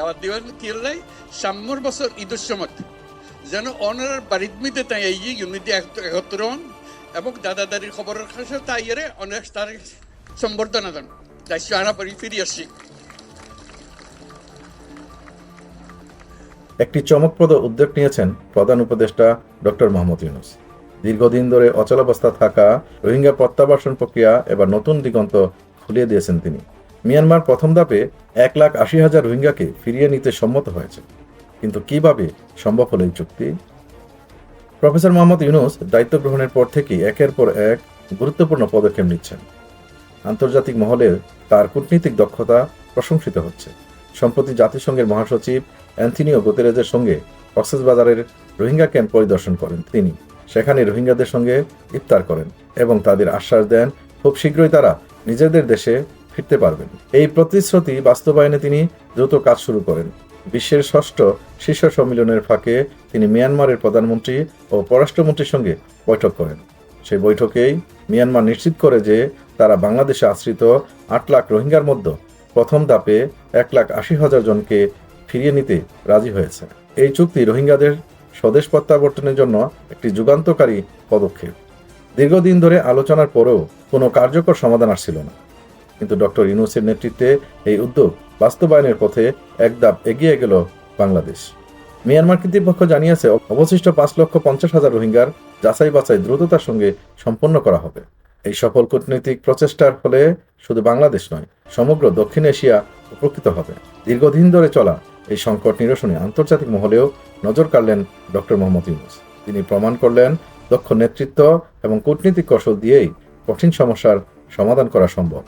দাওয়াত সাম্যর বছর ঈদের সময়। যেন অনার তাই এই ইউনিটি একত্র হন এবং দাদা দাদির তাই এরে অনেক তার সম্বর্ধনা দেন। তাই ফিরে আসছি একটি চমকপ্রদ উদ্যোগ নিয়েছেন প্রধান উপদেষ্টা ডক্টর মোহাম্মদ ইউনুস। দীর্ঘদিন ধরে অচলাবস্থা থাকা রোহিঙ্গা প্রত্যাবাসন প্রক্রিয়া এবার নতুন দিগন্ত খুলিয়ে দিয়েছেন তিনি। মিয়ানমার প্রথম ধাপে এক লাখ আশি হাজার রোহিঙ্গাকে ফিরিয়ে নিতে সম্মত হয়েছে। কিন্তু কীভাবে সম্ভব হলো এই চুক্তি? প্রফেসর মোহাম্মদ ইউনুস দায়িত্ব গ্রহণের পর থেকেই একের পর এক গুরুত্বপূর্ণ পদক্ষেপ নিচ্ছেন। আন্তর্জাতিক মহলে তার কূটনীতিক দক্ষতা প্রশংসিত হচ্ছে। সম্প্রতি জাতিসংঘের মহাসচিব অ্যান্থনিও গোতেরেজের সঙ্গে কক্সবাজারের রোহিঙ্গা ক্যাম্প পরিদর্শন করেন তিনি। সেখানে রোহিঙ্গাদের সঙ্গে ইফতার করেন এবং তাদের আশ্বাস দেন, খুব শীঘ্রই তারা নিজেদের দেশে ফিরতে পারবেন। এই প্রতিশ্রুতি বাস্তবায়নে তিনি দ্রুত কাজ শুরু করেন। বিশ্বের ষষ্ঠ শীর্ষ সম্মেলনের ফাঁকে তিনি মিয়ানমারের প্রধানমন্ত্রী ও পররাষ্ট্রমন্ত্রীর সঙ্গে বৈঠক করেন। সেই বৈঠকেই মিয়ানমার নিশ্চিত করে যে তারা বাংলাদেশে আশ্রিত আট লাখ রোহিঙ্গার মধ্যে প্রথম ধাপে এক লাখ আশি হাজার জনকে ফিরিয়ে নিতে রাজি হয়েছে। এই চুক্তি রোহিঙ্গাদের স্বদেশ প্রত্যাবর্তনের জন্য একটি যুগান্তকারী পদক্ষেপ। দীর্ঘদিন ধরে আলোচনার পরেও কোনো কার্যকর সমাধান আসছিল না। কিন্তু ডক্টর ইউনুসের নেতৃত্বে এই উদ্যোগ বাস্তবায়নের পথে এক ধাপ এগিয়ে গেল বাংলাদেশ। মিয়ানমার কর্তৃপক্ষ জানিয়েছে, অবশিষ্ট পাঁচ লক্ষ পঞ্চাশ হাজার রোহিঙ্গার যাচাই বাছাই দ্রুততার সঙ্গে সম্পন্ন করা হবে। এই সফল কূটনৈতিক প্রচেষ্টার ফলে শুধু বাংলাদেশ নয়, সমগ্র দক্ষিণ এশিয়া উপকৃত হবে। দীর্ঘদিন ধরে চলা এই সংকট নিরসনে আন্তর্জাতিক মহলেও নজর কাড়লেন ডক্টর মোহাম্মদ ইউনুস। তিনি প্রমাণ করলেন, দক্ষ নেতৃত্ব এবং কূটনীতিক কৌশল দিয়েই কঠিন সমস্যার সমাধান করা সম্ভব।